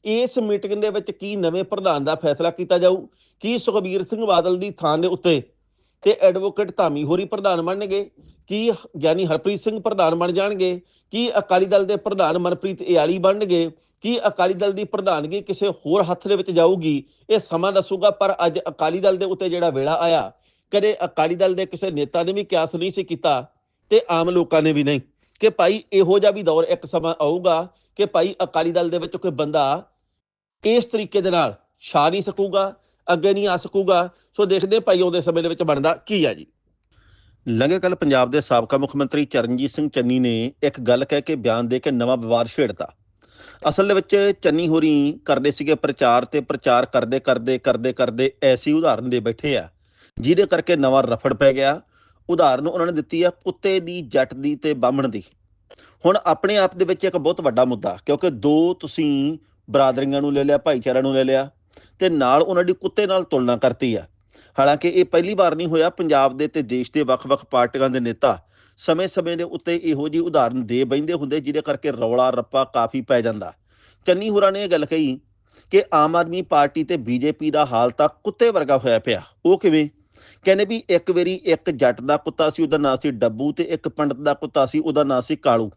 A: ਇਸ ਮੀਟਿੰਗ ਦੇ ਵਿੱਚ ਕੀ ਨਵੇਂ ਪ੍ਰਧਾਨ ਦਾ ਫੈਸਲਾ ਕੀਤਾ ਜਾਊ? ਕੀ ਸੁਖਬੀਰ ਸਿੰਘ ਬਾਦਲ ਦੀ ਥਾਂ ਦੇ ਉੱਤੇ ਤੇ ਐਡਵੋਕੇਟ ਧਾਮੀ ਹੋਰੀ ਪ੍ਰਧਾਨ ਬਣਨਗੇ? ਕੀ ਗਿਆਨੀ ਹਰਪ੍ਰੀਤ ਸਿੰਘ ਪ੍ਰਧਾਨ ਬਣ ਜਾਣਗੇ? ਕੀ ਅਕਾਲੀ ਦਲ ਦੇ ਪ੍ਰਧਾਨ ਮਨਪ੍ਰੀਤ ਇਆਲੀ ਬਣਨਗੇ? ਕੀ ਅਕਾਲੀ ਦਲ ਦੀ ਪ੍ਰਧਾਨਗੀ ਕਿਸੇ ਹੋਰ ਹੱਥ ਦੇ ਵਿੱਚ ਜਾਊਗੀ? ਇਹ ਸਮਾਂ ਦੱਸੂਗਾ, ਪਰ ਅੱਜ ਅਕਾਲੀ ਦਲ ਦੇ ਉੱਤੇ ਜਿਹੜਾ ਵੇਲਾ ਆਇਆ, ਕਦੇ ਅਕਾਲੀ ਦਲ ਦੇ ਕਿਸੇ ਨੇਤਾ ਨੇ ਵੀ ਕਿਆਸ ਨਹੀਂ ਸੀ ਕੀਤਾ ਤੇ ਆਮ ਲੋਕਾਂ ਨੇ ਵੀ ਨਹੀਂ। ਕਿ ਭਾਈ ਇਹੋ ਜਿਹਾ ਵੀ ਦੌਰ ਇੱਕ ਸਮਾਂ ਆਊਗਾ ਕਿ ਭਾਈ ਅਕਾਲੀ ਦਲ ਦੇ ਵਿੱਚ ਕੋਈ ਬੰਦਾ ਇਸ ਤਰੀਕੇ ਦੇ ਨਾਲ ਛਾ ਨਹੀਂ ਸਕੂਗਾ, ਅੱਗੇ ਨਹੀਂ ਆ ਸਕੂਗਾ। ਸੋ ਦੇਖਦੇ ਭਾਈ ਆਉਂਦੇ ਸਮੇਂ ਦੇ ਵਿੱਚ ਬਣਦਾ ਕੀ ਆ ਜੀ। ਲੰਘੇ ਕੱਲ ਪੰਜਾਬ ਦੇ ਸਾਬਕਾ ਮੁੱਖ ਮੰਤਰੀ ਚਰਨਜੀਤ ਸਿੰਘ ਚੰਨੀ ਨੇ ਇੱਕ ਗੱਲ ਕਹਿ ਕੇ ਬਿਆਨ ਦੇ ਕੇ ਨਵਾਂ ਵਿਵਾਦ ਛੇੜਤਾ। ਅਸਲ ਦੇ ਵਿੱਚ ਚੰਨੀ ਹੋਰੀ ਕਰਦੇ ਸੀਗੇ ਪ੍ਰਚਾਰ ਤੇ ਪ੍ਰਚਾਰ ਕਰਦੇ ਕਰਦੇ ਕਰਦੇ ਕਰਦੇ ਐਸੀ ਉਦਾਹਰਨ ਦੇ ਬੈਠੇ ਆ, ਜਿਹਦੇ ਕਰਕੇ ਨਵਾਂ ਰਫੜ ਪੈ ਗਿਆ। ਉਦਾਹਰਨ ਉਹਨਾਂ ਨੇ ਦਿੱਤੀ ਆ ਕੁੱਤੇ ਦੀ, ਜੱਟ ਦੀ ਤੇ ਬਾਹਮਣ ਦੀ। ਹੁਣ ਆਪਣੇ ਆਪ ਦੇ ਵਿੱਚ ਇੱਕ ਬਹੁਤ ਵੱਡਾ ਮੁੱਦਾ, ਕਿਉਂਕਿ ਦੋ ਤੁਸੀਂ ਬਰਾਦਰੀਆਂ ਨੂੰ ਲੈ ਲਿਆ, ਭਾਈਚਾਰਿਆਂ ਨੂੰ ਲੈ ਲਿਆ ਤੇ ਨਾਲ ਉਹਨਾਂ ਦੀ ਕੁੱਤੇ ਨਾਲ ਤੁਲਨਾ ਕਰਤੀ ਆ। ਹਾਲਾਂਕਿ ਇਹ ਪਹਿਲੀ ਵਾਰ ਨਹੀਂ ਹੋਇਆ, ਪੰਜਾਬ ਦੇ ਤੇ ਦੇਸ਼ ਦੇ ਵੱਖ-ਵੱਖ ਪਾਰਟੀਆਂ ਦੇ ਨੇਤਾ ਸਮੇਂ-ਸਮੇਂ ਦੇ ਉੱਤੇ ਇਹੋ ਜਿਹੀ ਉਦਾਹਰਨ ਦੇ ਬੈਂਦੇ ਹੁੰਦੇ, ਜਿਹਦੇ ਕਰਕੇ ਰੌਲਾ ਰੱਪਾ ਕਾਫੀ ਪੈ ਜਾਂਦਾ। ਚੰਨੀ ਹੋਰਾਂ ਨੇ ਇਹ ਗੱਲ ਕਹੀ ਕਿ ਆਮ ਆਦਮੀ ਪਾਰਟੀ ਤੇ ਬੀਜੇਪੀ ਦਾ ਹਾਲ ਤਾਂ ਕੁੱਤੇ ਵਰਗਾ ਹੋਇਆ ਪਿਆ। ਉਹ ਕਿਵੇਂ? ਕਹਿੰਦੇ ਵੀ ਇੱਕ ਵਾਰੀ ਇੱਕ ਜੱਟ ਦਾ ਕੁੱਤਾ ਸੀ, ਉਹਦਾ ਨਾਂ ਸੀ ਡੱਬੂ ਤੇ ਇੱਕ ਪੰਡਤ ਦਾ ਕੁੱਤਾ ਸੀ, ਉਹਦਾ ਨਾਂ ਸੀ ਕਾਲੂ।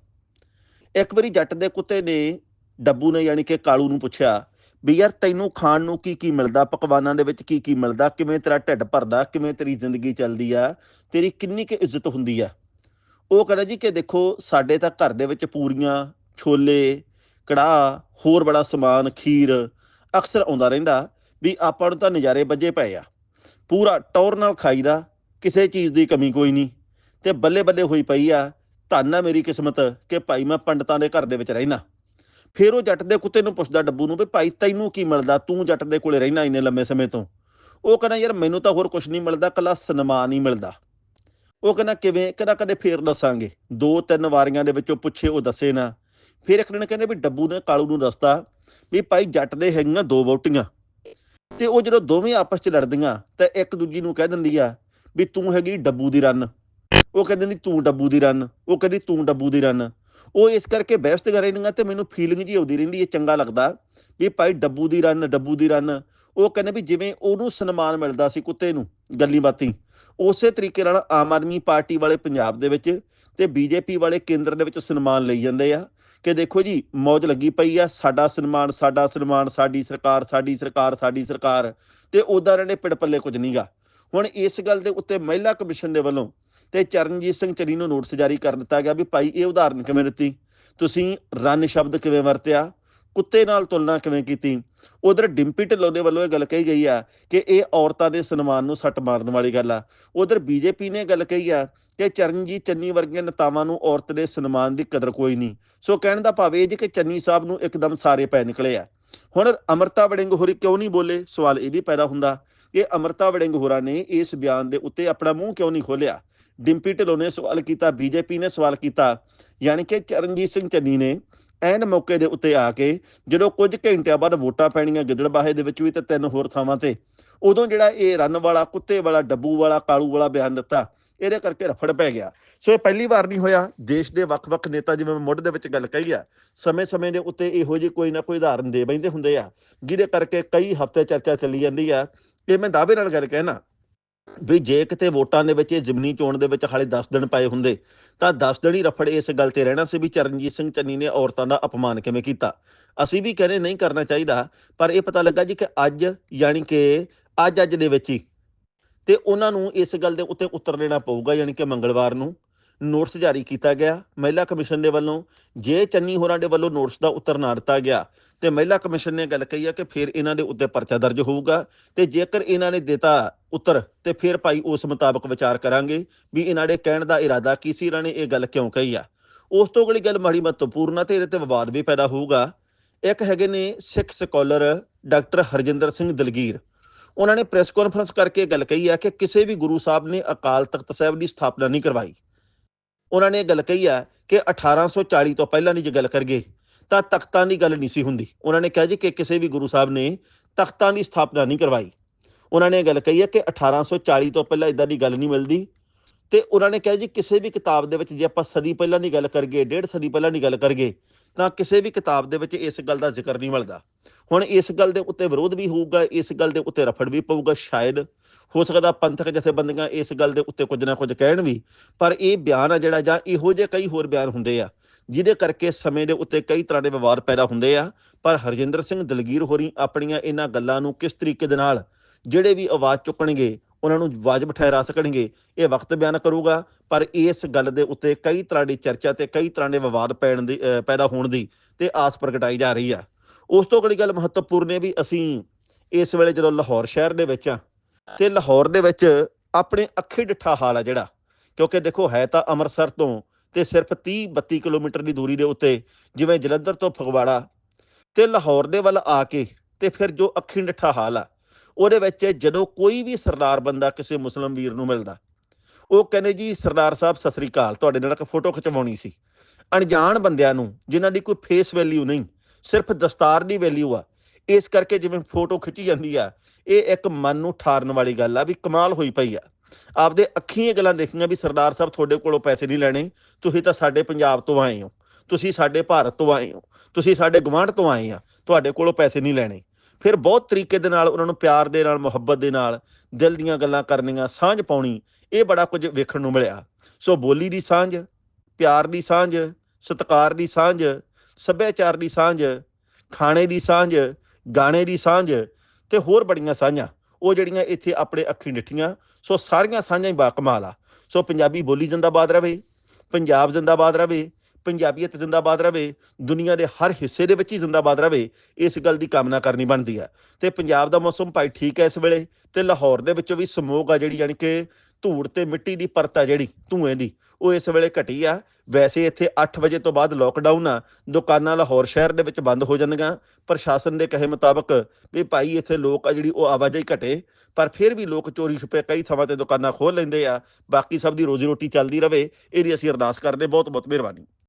A: ਇੱਕ ਵਾਰੀ ਜੱਟ ਦੇ ਕੁੱਤੇ ਨੇ ਡੱਬੂ ਨੇ ਯਾਨੀ ਕਿ ਕਾਲੂ ਨੂੰ ਪੁੱਛਿਆ ਵੀ ਯਾਰ ਤੈਨੂੰ ਖਾਣ ਨੂੰ ਕੀ ਕੀ ਮਿਲਦਾ, ਪਕਵਾਨਾਂ ਦੇ ਵਿੱਚ ਕੀ ਕੀ ਮਿਲਦਾ, ਕਿਵੇਂ ਤੇਰਾ ਢਿੱਡ ਭਰਦਾ, ਕਿਵੇਂ ਤੇਰੀ ਜ਼ਿੰਦਗੀ ਚੱਲਦੀ ਆ, ਤੇਰੀ ਕਿੰਨੀ ਕੁ ਇੱਜ਼ਤ ਹੁੰਦੀ ਆ? ਉਹ ਕਹਿੰਦਾ ਜੀ ਕਿ ਦੇਖੋ ਸਾਡੇ ਤਾਂ ਘਰ ਦੇ ਵਿੱਚ ਪੂਰੀਆਂ, ਛੋਲੇ, ਕੜਾਹ, ਹੋਰ ਬੜਾ ਸਮਾਨ, ਖੀਰ ਅਕਸਰ ਆਉਂਦਾ ਰਹਿੰਦਾ ਵੀ ਆਪਾਂ ਨੂੰ ਤਾਂ ਨਜ਼ਾਰੇ ਵੱਜੇ ਪਏ ਆ। ਪੂਰਾ ਟੌਰ ਨਾਲ ਖਾਈਦਾ, ਕਿਸੇ ਚੀਜ਼ ਦੀ ਕਮੀ ਕੋਈ ਨਹੀਂ ਤੇ ਬੱਲੇ ਬੱਲੇ ਹੋਈ ਪਈ ਆ, ਧੰਨ ਆ ਮੇਰੀ ਕਿਸਮਤ ਕਿ ਭਾਈ ਮੈਂ ਪੰਡਤਾਂ ਦੇ ਘਰ ਦੇ ਵਿੱਚ ਰਹਿਣਾ। ਫਿਰ ਉਹ ਜੱਟ ਦੇ ਕੁੱਤੇ ਨੂੰ ਪੁੱਛਦਾ ਡੱਬੂ ਨੂੰ ਵੀ ਭਾਈ ਤੈਨੂੰ ਕੀ ਮਿਲਦਾ, ਤੂੰ ਜੱਟ ਦੇ ਕੋਲੇ ਰਹਿਣਾ ਇੰਨੇ ਲੰਮੇ ਸਮੇਂ ਤੋਂ? ਉਹ ਕਹਿੰਦਾ ਯਾਰ ਮੈਨੂੰ ਤਾਂ ਹੋਰ ਕੁਝ ਨਹੀਂ ਮਿਲਦਾ ਕੱਲਾ ਸਨਮਾਨ ਹੀ ਮਿਲਦਾ। ਉਹ ਕਹਿੰਦਾ, ਕਿਵੇਂ? ਕਹਿੰਦਾ, ਕਦੇ ਫੇਰ ਦੱਸਾਂਗੇ। ਦੋ ਤਿੰਨ ਵਾਰੀਆਂ ਦੇ ਵਿੱਚੋਂ ਪੁੱਛੇ, ਉਹ ਦੱਸੇ ਨਾ। ਫਿਰ ਇੱਕ ਦਿਨ ਕਹਿੰਦੇ ਵੀ ਡੱਬੂ ਨੇ ਕਾਲੂ ਨੂੰ ਦੱਸਤਾ ਵੀ ਭਾਈ ਜੱਟ ਦੇ ਹੈਗੀਆਂ ਦੋ ਵੋਟੀਆਂ ਤੇ ਉਹ ਜਦੋਂ ਦੋਵੇਂ ਆਪਸ 'ਚ ਲੜਦੀਆਂ, ਤਾਂ ਇੱਕ ਦੂਜੀ ਨੂੰ ਕਹਿ ਦਿੰਦੀ ਆ ਵੀ ਤੂੰ ਹੈਗੀ ਡੱਬੂ ਦੀ ਰੰਨ। ਉਹ ਕਹਿੰਦੇ, ਨਹੀਂ, ਤੂੰ ਡੱਬੂ ਦੀ ਰੰਨ। ਉਹ ਕਹਿੰਦੀ, ਤੂੰ ਡੱਬੂ ਦੀ ਰੰਨ। ਉਹ ਇਸ ਕਰਕੇ ਬਹਿਸ ਕਰ ਰਹਿੰਦੀਆਂ ਤੇ ਮੈਨੂੰ ਫੀਲਿੰਗ ਜੀ ਆਉਂਦੀ ਰਹਿੰਦੀ ਹੈ, ਚੰਗਾ ਲੱਗਦਾ ਵੀ ਭਾਈ ਡੱਬੂ ਦੀ ਰੰਨ, ਡੱਬੂ ਦੀ ਰੰਨ। ਉਹ ਕਹਿੰਦੇ ਵੀ ਜਿਵੇਂ ਉਹਨੂੰ ਸਨਮਾਨ ਮਿਲਦਾ ਸੀ ਕੁੱਤੇ ਨੂੰ, ਗੱਲੀ ਬਾਤੀ। ਉਸੇ ਤਰੀਕੇ ਨਾਲ ਆਮ ਆਦਮੀ ਪਾਰਟੀ ਵਾਲੇ ਪੰਜਾਬ ਦੇ ਵਿੱਚ ਤੇ ਬੀਜੇਪੀ ਵਾਲੇ ਕੇਂਦਰ ਦੇ ਵਿੱਚ ਸਨਮਾਨ ਲਈ ਜਾਂਦੇ ਆ। ਕਿ ਦੇਖੋ ਜੀ, ਮੌਜ ਲੱਗੀ ਪਈ ਆ, ਸਾਡਾ ਸਨਮਾਨ ਸਾਡਾ ਸਨਮਾਨ, ਸਾਡੀ ਸਰਕਾਰ ਸਾਡੀ ਸਰਕਾਰ ਸਾਡੀ ਸਰਕਾਰ ਤੇ ਉਦਾਂ ਇਹਨਾਂ ਨੇ ਪਿੜ ਪੱਲੇ ਕੁਝ ਨਹੀਂਗਾ ਹੁਣ ਇਸ ਗੱਲ ਦੇ ਉੱਤੇ ਮਹਿਲਾ ਕਮਿਸ਼ਨ ਦੇ ਵੱਲੋਂ ਤੇ ਚਰਨਜੀਤ ਸਿੰਘ ਚਰੀ ਨੂੰ ਨੋਟਿਸ ਜਾਰੀ ਕਰ ਦਿੱਤਾ ਗਿਆ ਵੀ ਭਾਈ ਇਹ ਉਦਾਹਰਨ ਕਿਵੇਂ ਦਿੱਤੀ? ਤੁਸੀਂ ਰਨ ਸ਼ਬਦ ਕਿਵੇਂ ਵਰਤਿਆ? ਕੁੱਤੇ ਨਾਲ ਤੁਲਨਾ ਕਿਵੇਂ ਕੀਤੀ? ਉਧਰ ਡਿੰਪੀ ਢਿੱਲੋਂ ਦੇ ਵੱਲੋਂ ਇਹ ਗੱਲ ਕਹੀ ਗਈ ਆ ਕਿ ਇਹ ਔਰਤਾਂ ਦੇ ਸਨਮਾਨ ਨੂੰ ਸੱਟ ਮਾਰਨ ਵਾਲੀ ਗੱਲ ਆ। ਉਧਰ ਬੀਜੇਪੀ ਨੇ ਗੱਲ ਕਹੀ ਆ ਕਿ ਚਰਨਜੀਤ ਚੰਨੀ ਵਰਗੀਆਂ ਨੇਤਾਵਾਂ ਨੂੰ ਔਰਤ ਦੇ ਸਨਮਾਨ ਦੀ ਕਦਰ ਕੋਈ ਨਹੀਂ। ਸੋ ਕਹਿਣ ਦਾ ਭਾਵ ਇਹ ਜੀ ਕਿ ਚੰਨੀ ਸਾਹਿਬ ਨੂੰ ਇੱਕਦਮ ਸਾਰੇ ਪੈ ਨਿਕਲੇ ਆ। ਹੁਣ ਅਮਰਤਾ ਵੜਿੰਗ ਹੋਰੀ ਕਿਉਂ ਨਹੀਂ ਬੋਲੇ? ਸਵਾਲ ਇਹ ਵੀ ਪੈਦਾ ਹੁੰਦਾ ਕਿ ਅਮਰਤਾ ਵੜਿੰਗ ਹੋਰਾਂ ਨੇ ਇਸ ਬਿਆਨ ਦੇ ਉੱਤੇ ਆਪਣਾ ਮੂੰਹ ਕਿਉਂ ਨਹੀਂ ਖੋਲਿਆ ਡਿੰਪੀ ਢਿੱਲੋਂ ਨੇ ਸਵਾਲ ਕੀਤਾ, ਬੀਜੇਪੀ ਨੇ ਸਵਾਲ ਕੀਤਾ, ਯਾਨੀ ਕਿ ਚਰਨਜੀਤ ਸਿੰਘ ਚੰਨੀ ਨੇ ਐਨ ਮੌਕੇ ਦੇ ਉੱਤੇ ਆ ਕੇ ਜਦੋਂ ਕੁਝ ਘੰਟਿਆਂ ਬਾਅਦ ਵੋਟਾਂ ਪੈਣੀਆਂ ਗਿੱਦੜਬਾਹੇ ਦੇ ਵਿੱਚ ਵੀ ਤੇ ਤਿੰਨ ਹੋਰ ਥਾਵਾਂ ਤੇ, ਉਦੋਂ ਜਿਹੜਾ ਇਹ ਰਨ ਵਾਲਾ, ਕੁੱਤੇ ਵਾਲਾ, ਡੱਬੂ ਵਾਲਾ, ਕਾਲੂ ਵਾਲਾ ਬਿਆਨ ਦਿੱਤਾ, ਇਹਦੇ ਕਰਕੇ ਰਫੜ ਪੈ ਗਿਆ। ਸੋ ਇਹ ਪਹਿਲੀ ਵਾਰ ਨਹੀਂ ਹੋਇਆ। ਦੇਸ਼ ਦੇ ਵੱਖ-ਵੱਖ ਨੇਤਾ ਜਿਵੇਂ ਮੈਂ ਮੁੱਢ ਦੇ ਵਿੱਚ ਗੱਲ ਕਹੀ ਆ, ਸਮੇਂ-ਸਮੇਂ ਦੇ ਉੱਤੇ ਇਹੋ ਜਿਹੀ ਕੋਈ ਨਾ ਕੋਈ ਉਦਾਹਰਨ ਦੇ ਬੈਂਦੇ ਹੁੰਦੇ ਆ, ਜਿਹਦੇ ਕਰਕੇ ਕਈ ਹਫ਼ਤੇ ਚਰਚਾ ਚੱਲੀ ਜਾਂਦੀ ਆ। ਇਹ ਮੈਂ ਦਾਅਵੇ ਨਾਲ ਗੱਲ ਕਹਿਣਾ ਵੀ ਜੇ ਕਿਤੇ ਵੋਟਾਂ ਦੇ ਵਿੱਚ ਇਹ ਜ਼ਿਮਨੀ ਚੋਣ ਦੇ ਵਿੱਚ ਹਾਲੇ 10 ਦਿਨ ਪਏ ਹੁੰਦੇ, ਤਾਂ 10 ਦਿਨ ਹੀ ਰਫੜ ਇਸ ਗੱਲ ਤੇ ਰਹਿਣਾ ਸੀ ਵੀ ਚਰਨਜੀਤ ਸਿੰਘ ਚੰਨੀ ਨੇ ਔਰਤਾਂ ਦਾ ਅਪਮਾਨ ਕਿਵੇਂ ਕੀਤਾ। ਅਸੀਂ ਵੀ ਕਹਿੰਦੇ ਨਹੀਂ ਕਰਨਾ ਚਾਹੀਦਾ, ਪਰ ਇਹ ਪਤਾ ਲੱਗਾ ਜੀ ਕਿ ਅੱਜ ਯਾਨੀ ਕਿ ਅੱਜ ਅੱਜ ਦੇ ਵਿੱਚ ਹੀ ਤੇ ਉਹਨਾਂ ਨੂੰ ਇਸ ਗੱਲ ਦੇ ਉੱਤੇ ਉੱਤਰ ਲੈਣਾ ਪਊਗਾ, ਯਾਨੀ ਕਿ ਮੰਗਲਵਾਰ ਨੂੰ ਨੋਟਿਸ ਜਾਰੀ ਕੀਤਾ ਗਿਆ। ਮਹਿਲਾ ਕਮਿਸ਼ਨ ਦੇ ਵੱਲੋਂ ਜੇ ਚੰਨੀ ਹੋਰਾਂ ਦੇ ਵੱਲੋਂ ਨੋਟਿਸ ਦਾ ਉੱਤਰ ਨਾ ਦਿੱਤਾ ਗਿਆ, ਤੇ ਮਹਿਲਾ ਕਮਿਸ਼ਨ ਨੇ ਗੱਲ ਕਹੀ ਆ ਕਿ ਫਿਰ ਇਹਨਾਂ ਦੇ ਉੱਤੇ ਪਰਚਾ ਦਰਜ ਹੋਊਗਾ ਤੇ ਜੇਕਰ ਇਹਨਾਂ ਨੇ ਦਿੱਤਾ ਉਤਰ ਤੇ ਫਿਰ ਭਾਈ ਉਸ ਮੁਤਾਬਕ ਵਿਚਾਰ ਕਰਾਂਗੇ ਵੀ ਇਹਨਾਂ ਦੇ ਕਹਿਣ ਦਾ ਇਰਾਦਾ ਕੀ ਸੀ? ਇਹਨਾਂ ਨੇ ਇਹ ਗੱਲ ਕਿਉਂ ਕਹੀ ਆ? ਉਸ ਤੋਂ ਅਗਲੀ ਗੱਲ ਮਾੜੀ ਮਹੱਤਵਪੂਰਨ ਆ ਤੇ ਇਹਦੇ ਤੇ ਵਿਵਾਦ ਵੀ ਪੈਦਾ ਹੋਊਗਾ। ਇੱਕ ਹੈਗੇ ਨੇ ਸਿੱਖ ਸਕਾਲਰ ਡਾਕਟਰ ਹਰਜਿੰਦਰ ਸਿੰਘ ਦਲਗੀਰ। ਉਹਨਾਂ ਨੇ ਪ੍ਰੈਸ ਕਾਨਫਰੰਸ ਕਰਕੇ ਗੱਲ ਕਹੀ ਆ ਕਿ ਕਿਸੇ ਵੀ ਗੁਰੂ ਸਾਹਿਬ ਨੇ ਅਕਾਲ ਤਖਤ ਸਾਹਿਬ ਦੀ ਸਥਾਪਨਾ ਨਹੀਂ ਕਰਵਾਈ। ਉਹਨਾਂ ਨੇ ਇਹ ਗੱਲ ਕਹੀ ਆ ਕਿ 1840 ਤੋਂ ਪਹਿਲਾਂ ਦੀ ਜੇ ਗੱਲ ਕਰਗੇ, ਤਾਂ ਤਖਤਾਂ ਦੀ ਗੱਲ ਨਹੀਂ ਸੀ ਹੁੰਦੀ। ਉਹਨਾਂ ਨੇ ਕਿਹਾ ਜੀ ਕਿ ਕਿਸੇ ਵੀ ਗੁਰੂ ਸਾਹਿਬ ਨੇ ਤਖਤਾਂ ਦੀ ਸਥਾਪਨਾ ਨਹੀਂ ਕਰਵਾਈ। ਉਹਨਾਂ ਨੇ ਇਹ ਗੱਲ ਕਹੀ ਹੈ ਕਿ 1840 ਤੋਂ ਪਹਿਲਾਂ ਇਦਾਂ ਦੀ ਗੱਲ ਨਹੀਂ ਮਿਲਦੀ। ਤੇ ਉਹਨਾਂ ਨੇ ਕਿਹਾ ਜੀ, ਕਿਸੇ ਵੀ ਕਿਤਾਬ ਦੇ ਵਿੱਚ ਜੇ ਆਪਾਂ ਸਦੀ ਪਹਿਲਾਂ ਦੀ ਗੱਲ ਕਰਗੇ ਡੇਢ ਸਦੀ ਪਹਿਲਾਂ ਦੀ ਗੱਲ ਕਰਗੇ ਤਾਂ ਕਿਸੇ ਵੀ ਕਿਤਾਬ ਦੇ ਵਿੱਚ ਇਸ ਗੱਲ ਦਾ ਜ਼ਿਕਰ ਨਹੀਂ ਮਿਲਦਾ। ਹੁਣ ਇਸ ਗੱਲ ਦੇ ਉੱਤੇ ਵਿਰੋਧ ਵੀ ਹੋਊਗਾ, ਇਸ ਗੱਲ ਦੇ ਉੱਤੇ ਰਫੜ ਵੀ ਪਊਗਾ ਸ਼ਾਇਦ। ਹੋ ਸਕਦਾ ਪੰਥਕ ਜਥੇਬੰਦੀਆਂ ਇਸ ਗੱਲ ਦੇ ਉੱਤੇ ਕੁਝ ਨਾ ਕੁਝ ਕਹਿਣ ਵੀ, ਪਰ ਇਹ ਬਿਆਨ ਆ ਜਿਹੜਾ, ਜਾਂ ਇਹੋ ਜਿਹੇ ਕਈ ਹੋਰ ਬਿਆਨ ਹੁੰਦੇ ਆ, ਜਿਹਦੇ ਕਰਕੇ ਸਮੇਂ ਦੇ ਉੱਤੇ ਕਈ ਤਰ੍ਹਾਂ ਦੇ ਵਿਵਾਦ ਪੈਦਾ ਹੁੰਦੇ ਆ। ਪਰ ਹਰਜਿੰਦਰ ਸਿੰਘ ਦਲਗੀਰ ਹੋਰੀ ਆਪਣੀਆਂ ਇਹਨਾਂ ਗੱਲਾਂ ਨੂੰ ਕਿਸ ਤਰੀਕੇ ਦੇ ਨਾਲ ਜਿਹੜੇ ਵੀ ਆਵਾਜ਼ ਚੁੱਕਣਗੇ, ਉਹਨਾਂ ਨੂੰ ਵਾਜਬ ਠਹਿਰਾ ਸਕਣਗੇ। ਇਹ ਵਕਤ ਬਿਆਨ ਕਰੂਗਾ, ਪਰ ਇਸ ਗੱਲ ਦੇ ਉੱਤੇ ਕਈ ਤਰ੍ਹਾਂ ਦੀ ਚਰਚਾ ਤੇ ਕਈ ਤਰ੍ਹਾਂ ਦੇ ਵਿਵਾਦ ਪੈਣ ਦੀ ਪੈਦਾ ਹੋਣ ਦੀ ਤੇ ਆਸ ਪ੍ਰਗਟਾਈ ਜਾ ਰਹੀ ਆ। ਉਸ ਤੋਂ ਅਗਲੀ ਗੱਲ ਮਹੱਤਵਪੂਰਨ ਹੈ ਵੀ ਅਸੀਂ ਇਸ ਵੇਲੇ ਜਦੋਂ ਲਾਹੌਰ ਸ਼ਹਿਰ ਦੇ ਵਿੱਚ ਆ, ਤੇ ਲਾਹੌਰ ਦੇ ਵਿੱਚ ਆਪਣੇ ਅੱਖੀ ਡਿੱਠਾ ਹਾਲ ਆ ਜਿਹੜਾ, ਕਿਉਂਕਿ ਦੇਖੋ ਹੈ ਤਾਂ ਅੰਮ੍ਰਿਤਸਰ ਤੋਂ ਤੇ ਸਿਰਫ 30 32 ਕਿਲੋਮੀਟਰ ਦੀ ਦੂਰੀ ਦੇ ਉੱਤੇ, ਜਿਵੇਂ ਜਲੰਧਰ ਤੋਂ ਫਗਵਾੜਾ, ਤੇ ਲਾਹੌਰ ਦੇ ਵੱਲ ਆ ਕੇ ਤੇ ਫਿਰ ਜੋ ਅੱਖੀ ਡਿੱਠਾ ਹਾਲ ਆ ਉਹਦੇ ਵਿੱਚ ਜਦੋਂ ਕੋਈ ਵੀ ਸਰਦਾਰ ਬੰਦਾ ਕਿਸੇ ਮੁਸਲਮ ਵੀਰ ਨੂੰ ਮਿਲਦਾ, ਉਹ ਕਹਿੰਦੇ ਜੀ ਸਰਦਾਰ ਸਾਹਿਬ, ਸਤਿ ਸ੍ਰੀ ਅਕਾਲ, ਤੁਹਾਡੇ ਨਾਲ ਇੱਕ ਫੋਟੋ ਖਿਚਵਾਉਣੀ ਸੀ। ਅਣਜਾਣ ਬੰਦਿਆਂ ਨੂੰ, ਜਿਨ੍ਹਾਂ ਦੀ ਕੋਈ ਫੇਸ ਵੈਲਿਊ ਨਹੀਂ, ਸਿਰਫ ਦਸਤਾਰ ਦੀ ਵੈਲਿਊ ਆ, ਇਸ ਕਰਕੇ ਜਿਵੇਂ ਫੋਟੋ ਖਿੱਚੀ ਜਾਂਦੀ ਆ, ਇਹ ਇੱਕ ਮਨ ਨੂੰ ਠਾਰਨ ਵਾਲੀ ਗੱਲ ਆ ਵੀ ਕਮਾਲ ਹੋਈ ਪਈ ਆ। ਆਪਦੇ ਅੱਖੀਂ ਇਹ ਗੱਲਾਂ ਦੇਖੀਆਂ ਵੀ ਸਰਦਾਰ ਸਾਹਿਬ ਤੁਹਾਡੇ ਕੋਲੋਂ ਪੈਸੇ ਨਹੀਂ ਲੈਣੇ, ਤੁਸੀਂ ਤਾਂ ਸਾਡੇ ਪੰਜਾਬ ਤੋਂ ਆਏ ਹੋ, ਤੁਸੀਂ ਸਾਡੇ ਭਾਰਤ ਤੋਂ ਆਏ ਹੋ, ਤੁਸੀਂ ਸਾਡੇ ਗਵਾਂਢ ਤੋਂ ਆਏ ਆ, ਤੁਹਾਡੇ ਕੋਲੋਂ ਪੈਸੇ ਨਹੀਂ ਲੈਣੇ। ਫਿਰ ਬਹੁਤ ਤਰੀਕੇ ਦੇ ਨਾਲ ਉਹਨਾਂ ਨੂੰ ਪਿਆਰ ਦੇ ਨਾਲ, ਮੁਹੱਬਤ ਦੇ ਨਾਲ, ਦਿਲ ਦੀਆਂ ਗੱਲਾਂ ਕਰਨੀਆਂ, ਸਾਂਝ ਪਾਉਣੀ, ਇਹ ਬੜਾ ਕੁਝ ਵੇਖਣ ਨੂੰ ਮਿਲਿਆ। ਸੋ ਬੋਲੀ ਦੀ ਸਾਂਝ, ਪਿਆਰ ਦੀ ਸਾਂਝ, ਸਤਕਾਰ ਦੀ ਸਾਂਝ, ਸੱਭਿਆਚਾਰ ਦੀ ਸਾਂਝ, ਖਾਣੇ ਦੀ ਸਾਂਝ, ਗਾਣੇ ਦੀ ਸਾਂਝ ਤੇ ਹੋਰ ਬੜੀਆਂ ਸਾਂਝਾਂ। ਉਹ ਜਿਹੜੀਆਂ ਇੱਥੇ ਆਪਣੇ ਅੱਖੀਂ ਡਿੱਠੀਆਂ, ਸੋ ਸਾਰੀਆਂ ਸਾਂਝਾਂ ਹੀ ਬਾਕਮਾਲ ਆ। ਸੋ ਪੰਜਾਬੀ ਬੋਲੀ ਜਿੰਦਾਬਾਦ ਰਵੇ, ਪੰਜਾਬ ਜਿੰਦਾਬਾਦ ਰਵੇ ਪੰਜਾਬੀਅਤ ਜਿੰਦਾਬਾਦ ਰਵੇ, ਦੁਨੀਆ ਦੇ ਹਰ ਹਿੱਸੇ ਦੇ ਵਿੱਚ ਹੀ ਜਿੰਦਾਬਾਦ ਰਵੇ, ਇਸ ਗੱਲ ਦੀ ਕਾਮਨਾ ਕਰਨੀ ਬਣਦੀ ਆ ਤੇ ਪੰਜਾਬ ਦਾ ਮੌਸਮ ਭਾਈ ਠੀਕ ਹੈ ਇਸ ਵੇਲੇ ਤੇ ਲਾਹੌਰ ਦੇ ਵਿੱਚੋਂ ਵੀ ਸਮੋਗ ਆ ਜਿਹੜੀ, ਯਾਨੀ ਕਿ ਧੂੜ ਤੇ ਮਿੱਟੀ ਦੀ ਪਰਤ ਆ ਜਿਹੜੀ, ਧੂਏ ਦੀ, ਉਹ ਇਸ ਵੇਲੇ ਘਟੀ ਆ। ਵੈਸੇ ਇੱਥੇ 8 ਵਜੇ ਤੋਂ ਬਾਅਦ ਲੋਕਡਾਊਨ ਆ, ਦੁਕਾਨਾਂ ਲਾਹੌਰ ਸ਼ਹਿਰ ਦੇ ਵਿੱਚ ਬੰਦ ਹੋ ਜਾਣਗੀਆਂ। ਪ੍ਰਸ਼ਾਸਨ ਦੇ ਕਹੇ ਮੁਤਾਬਕ ਵੀ ਭਾਈ ਇੱਥੇ ਲੋਕ ਆ ਜਿਹੜੀ, ਉਹ ਆਵਾਜਾਈ ਘਟੇ, ਪਰ ਫਿਰ ਵੀ ਲੋਕ ਚੋਰੀ ਛੁਪੇ ਕਈ ਥਾਵਾਂ ਤੇ ਦੁਕਾਨਾਂ ਖੋਲ ਲੈਂਦੇ ਆ। ਬਾਕੀ ਸਭ ਦੀ ਰੋਜ਼ੀ ਰੋਟੀ ਚੱਲਦੀ ਰਵੇ ਇਹਦੀ ਅਸੀਂ ਅਰਦਾਸ ਕਰਦੇ ਬਹੁਤ ਬਹੁਤ ਮਿਹਰਬਾਨੀ।